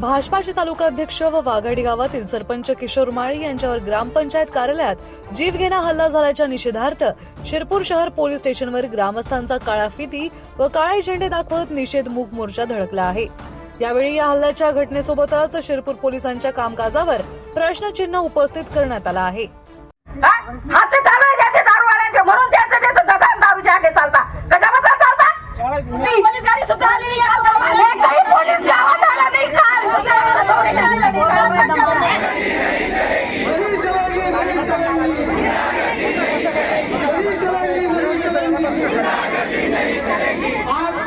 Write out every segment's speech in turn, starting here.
भाजपाचे तालुका अध्यक्ष व वाघाडी गावातील सरपंच किशोर माळी यांच्यावर ग्रामपंचायत कार्यालयात जीवघेणा हल्ला झाल्याच्या निषेधार्थ शिरपूर शहर पोलीस स्टेशनवर ग्रामस्थांचा काळा फिती व काळे झेंडे दाखवत निषेध मूक मोर्चा धडकला आहे. यावेळी या हल्ल्याच्या घटनेसोबतच शिरपूर पोलिसांच्या कामकाजावर प्रश्नचिन्ह उपस्थित करण्यात आला आहे. हा? हात चालू आहे ज्याचे दारूवाल्यांचे म्हणून त्याचं त्याचं दगा दारूचे आटे चालता कशाबद्दल चालता पोलीस गाडी सुद्धा आलेली आहे गावाला. काही पोलीस गावात आला नाही काल सुद्धा आम्हाला संरक्षण दिलं नाही.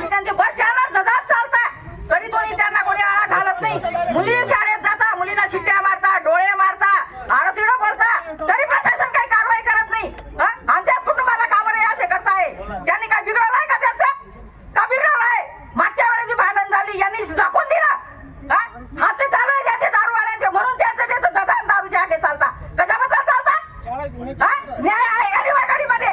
त्यांचे बस जाणार दगाच चालतात तरी कोणी त्यांना कोणी आळा घालत नाही. मुली शाळेत जाता मुलींना शिट्ट्या मारता डोळे मारता आरतीडो बोलता. तरी प्रशासन काही कारवाई करत नाही. आमच्या आमच्याच कुटुंबाला का बरं असे करताय? त्यांनी काय बिघडवलंय का त्यांचं? का बिघडवलंय मागच्या वेळेची भांडण झाली यांनी दाखवून दिलं. हा? ते चालू आहे ज्याचे दारूवाल्यांचे. म्हणून त्यांचं त्याचं दगा दारूचे आडे चालता. कशाबद्दल चालता? न्याय आहे गाडी निवागाडीमध्ये